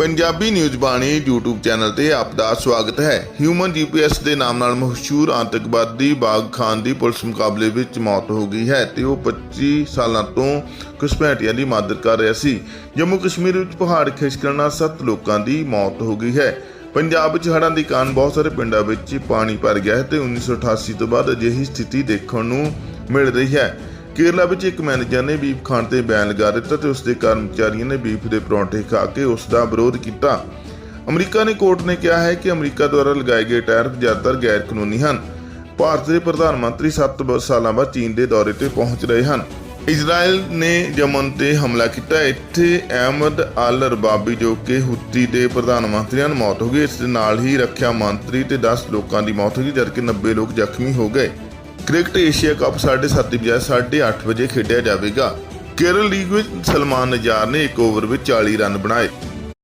Punjabi news Bani YouTube channel ਤੇ ਆਪ ਦਾ ਸਵਾਗਤ ਹੈ। ਹਿਊਮਨ ਜੀਪੀਐਸ ਦੇ ਨਾਮ ਨਾਲ ਮਸ਼ਹੂਰ ਆਤੰਕਵਾਦੀ ਬਾਗ ਖਾਨ ਦੀ ਪੁਲਿਸ ਮੁਕਾਬਲੇ ਵਿੱਚ ਮੌਤ ਹੋ ਗਈ ਹੈ ਤੇ ਉਹ 25 ਸਾਲਾਂ ਤੋਂ ਘੁਸਪੈਠੀਆਂ ਦੀ ਮਦਦ ਕਰ ਰਿਹਾ ਸੀ। ਜੰਮੂ ਕਸ਼ਮੀਰ ਵਿੱਚ ਪਹਾੜ ਖਿਸਕਣ ਨਾਲ 7 ਲੋਕਾਂ ਦੀ ਮੌਤ ਹੋ ਗਈ ਹੈ। ਪੰਜਾਬ ਵਿੱਚ ਹੜ੍ਹਾਂ ਦੀ ਕਾਰਨ ਬਹੁਤ ਸਾਰੇ ਪਿੰਡਾਂ ਵਿੱਚ ਪਾਣੀ ਭਰ ਗਿਆ ਹੈ ਤੇ 1988 ਤੋਂ ਬਾਅਦ ਅਜਿਹੀ ਸਥਿਤੀ ਦੇਖਣ ਨੂੰ ਮਿਲ ਰਹੀ ਹੈ। ਕੇਰਲਾ ਵਿੱਚ ਇੱਕ ਮੈਨੇਜਰ ਨੇ ਬੀਫ ਖਾਣ ਤੇ ਬੈਨ ਲਗਾ ਦਿੱਤਾ ਤੇ ਉਸ ਦੇ ਕਰਮਚਾਰੀਆਂ ਨੇ ਬੀਫ ਦੇ ਪਰੌਂਠੇ ਖਾ ਕੇ ਉਸ ਦਾ ਵਿਰੋਧ ਕੀਤਾ। ਅਮਰੀਕਾ ਨੇ ਕੋਰਟ ਨੇ ਕਿਹਾ ਹੈ ਕਿ ਅਮਰੀਕਾ ਦੁਆਰਾ ਲਗਾਏ ਗਏ ਟੈਰਿਫ ਜ਼ਿਆਦਾਤਰ ਗੈਰ ਕਾਨੂੰਨੀ ਹਨ। ਭਾਰਤ ਦੇ ਪ੍ਰਧਾਨ ਮੰਤਰੀ 7 ਸਾਲਾਂ ਬਾਅਦ ਚੀਨ ਦੇ ਦੌਰੇ ਤੇ ਪਹੁੰਚ ਰਹੇ ਹਨ। ਇਜ਼ਰਾਈਲ ਨੇ ਯਮਨ ਤੇ ਹਮਲਾ ਕੀਤਾ। ਇੱਥੇ ਅਹਿਮਦ ਅਲ ਰਬਾਬੀ ਜੋ ਕਿ ਹੁਤੀ ਦੇ ਪ੍ਰਧਾਨ ਮੰਤਰੀਆਂ ਨੂੰ ਮੌਤ ਹੋ ਗਈ, ਇਸ ਦੇ ਨਾਲ ਹੀ ਰੱਖਿਆ ਮੰਤਰੀ ਤੇ 10 ਲੋਕਾਂ ਦੀ ਮੌਤ ਹੋ ਗਈ, ਜਦਕਿ 90 ਲੋਕ ਜ਼ਖਮੀ ਹੋ ਗਏ। ਕ੍ਰਿਕਟ ਏਸ਼ੀਆ ਕੱਪ 7:30 ਦੀ ਬਜਾਏ 8:30 ਵਜੇ ਖੇਡਿਆ ਜਾਵੇਗਾ। ਕੇਰਲ ਲੀਗ ਵਿੱਚ ਸਲਮਾਨ ਨਜਾਰ ਨੇ ਇੱਕ ਓਵਰ ਵਿੱਚ 40 ਰਨ ਬਣਾਏ।